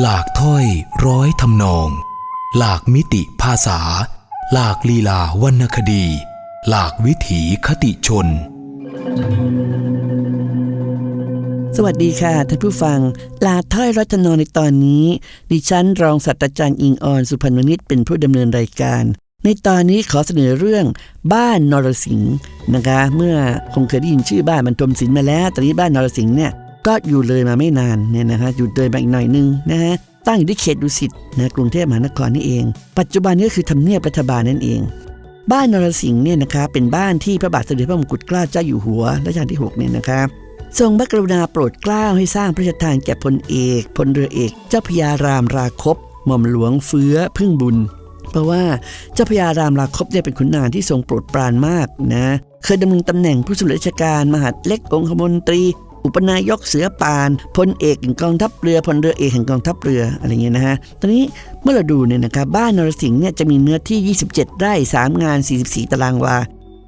หลากถ้อยร้อยทำนอง หลากมิติภาษา หลากลีลาวรรณคดี หลากวิถีคติชน สวัสดีค่ะท่านผู้ฟังลาถ้อยรัตนในตอนนี้ ดิฉันรองศาสตราจารย์อิงออนสุพรรณวณิชเป็นผู้ดำเนินรายการ ในตอนนี้ขอเสนอเรื่องบ้านนรสิงห์นะคะ เมื่อคงเคยได้ยินชื่อบ้านบรรทมศิลป์มาแล้วตอนนี้บ้านนรสิงห์เนี่ย ก็อยู่เลยมาไม่นานเนี่ยนะคะอยู่เลยมาอีกหน่อยนึงนะฮะตั้งอยู่ที่เขตดุสิตนะกรุงเทพมหานครนี่เอง ปัจจุบันนี้ก็คือทำเนียบรัฐบาลนั่นเอง บ้านนรสิงห์เนี่ยนะคะเป็นบ้านที่พระบาทสมเด็จพระมงกุฎเกล้าเจ้าอยู่หัวรัชกาลที่หกเนี่ยนะคะทรงพระกรุณาโปรดเกล้าให้สร้างพระราชทานแก่พลเอกพลเรือเอก เจ้าพยารามราคบหม่อมหลวงเฟื้อพึ่งบุญ เพราะว่าเจ้าพระยารามราคบเนี่ยเป็นขุนนางที่ทรงโปรดปรานมากนะเคยดำรงตำแหน่งผู้สำเร็จราชการมหาดเล็กองคมนตรี อุปนายกเสือปานพลเอกแห่งกองทัพเรือพลเรือเอกแห่งกองทัพเรืออะไรเงี้ยนะฮะตอนนี้เมื่อเราดูเนี่ยนะครับบ้านนรสิงห์เนี่ยจะมีเนื้อที่ 27 ไร่ 3 งาน 44 ตารางวา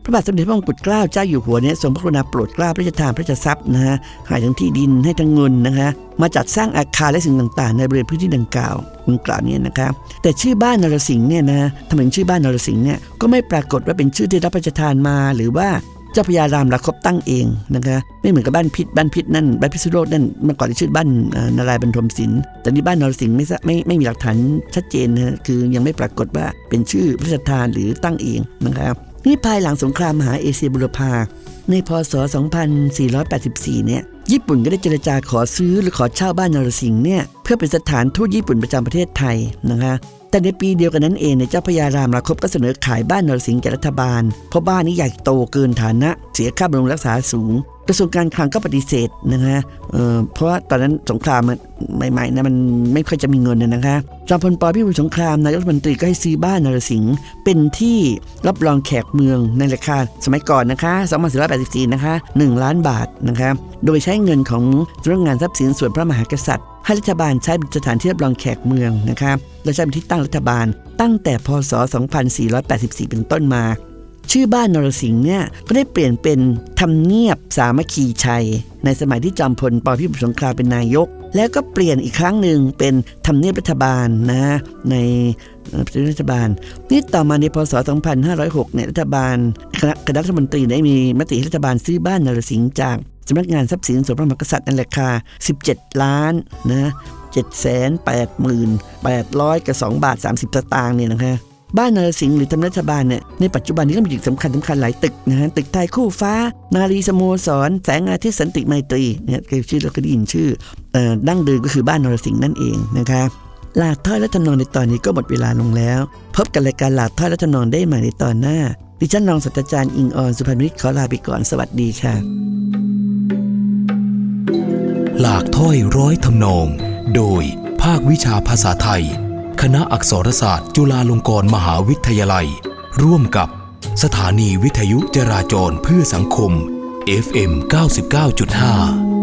พระบาทสมเด็จพระมงกุฎเกล้าเจ้าอยู่หัวเนี่ยทรงพระกรุณาโปรดเกล้าพระราชทานพระราชทรัพย์นะฮะให้ทั้งที่ดินให้ทั้งเงินนะคะมาจัดสร้างอาคารและสิ่งต่างๆ ในบริเวณพื้นที่ดังกล่าวดังกล่าวเนี่ยนะครับแต่ชื่อบ้านนรสิงห์เนี่ยนะทำไมถึงชื่อบ้านนรสิงห์เนี่ยก็ไม่ปรากฏว่าเป็นชื่อที่รับพระราชทานมา หรือว่า เจ้าพญารามราคบตั้งเองนะคะไม่เหมือนกับบ้านพิษบ้านพิษนั่นบ้านพิษุโลกนั่นเมื่อก่อนชื่อบ้านนารายณ์บรรทมศิลป์แต่นี่บ้านนรสิงห์ไม่ไม่ไม่มีหลักฐานชัดเจนนะฮะคือยังไม่ปรากฏว่าเป็นชื่อพระราชทานหรือตั้งเองนะครับนี่ภายหลังสงครามมหาเอเชียบุรพาในพศ 2484 เนี่ย ญี่ปุ่นก็ได้เจรจาขอซื้อหรือขอเช่าบ้านนรสิงห์เนี่ยเพื่อเป็นสถานทูตญี่ปุ่นประจำประเทศไทยนะคะแต่ในปีเดียวกันนั้นเองเนเจ้าพญารามราคบก็เสนอขายบ้านนรสิงห์แก่รัฐบาล เพราะบ้านนี้ใหญ่โตเกินฐานะ เสียค่าบำรุงรักษาสูง กระทรวงการคลังก็ปฏิเสธนะฮะเเพราะว่าตอนนั้นสงครามมันใหม่ๆนะมันไม่ค่อยจะมีเงินนะนะคะจอมพลปพิบูลสงครามนายกรัฐมนตรีก็ให้ซื้อบ้านนรสิงห์เป็นที่รับรองแขกเมืองในราคาสมัยก่อนนะคะ2484นะคะ1ล้านบาทนะคะโดยใช้เงินของสำนักงานทรัพย์สินส่วนพระมหากษัตริย์ให้รัฐบาลใช้เป็นสถานที่รับรองแขกเมืองนะคะและใช้เป็นที่ตั้งรัฐบาลตั้งแต่พศ 2484 เป็นต้นมา ชื่อบ้านนรสิงห์เนี่ยก็ได้เปลี่ยนเป็นทำเนียบสามัคคีชัย ในสมัยที่จอมพลปพิบูลสงครามเป็นนายก แล้วก็เปลี่ยนอีกครั้งหนึ่งเป็นทำเนียบรัฐบาลนะในเอ่อเป็นรัฐบาล นี่ต่อมาในพศ 2506เนี่ยรัฐบาลคณะรัฐมนตรีได้มีมติรัฐบาลซื้อบ้านนรสิงห์จากสำนักงานทรัพย์สินส่วนพระมหากษัตริย์ในราคา 17 ล้านนะ7แสน8หมื่น800กับ2บาท 30 สตางค์เนี่ยนะคะ บ้านนรสิงห์หรือทำเนียบรัฐบาลเนี่ยในปัจจุบันนี้ก็มีตึกสำคัญสำคัญหลายตึกนะฮะตึกไทยคู่ฟ้า นารีสโมสร แสงอาทิตย์สันติไมตรีเนี่ยคือชื่อเราก็ได้ยินชื่ออดั้งเดิมก็คือบ้านนรสิงห์นั่นเองนะคะหลาดถ้อยและทำนองในตอนนี้ก็หมดเวลาลงแล้ว พบกับรายการหลาดถ้อยและทำนองได้ใหม่ในตอนหน้า ดิฉันรองศาสตราจารย์อิงออนสุพรรณวิทย์ขอลาไปก่อนสวัสดีค่ะ หลากถ้อยร้อยทำนอง โดยภาควิชาภาษาไทย คณะอักษรศาสตร์ จุฬาลงกรณ์มหาวิทยาลัย ร่วมกับสถานีวิทยุจราจรเพื่อสังคม FM 99.5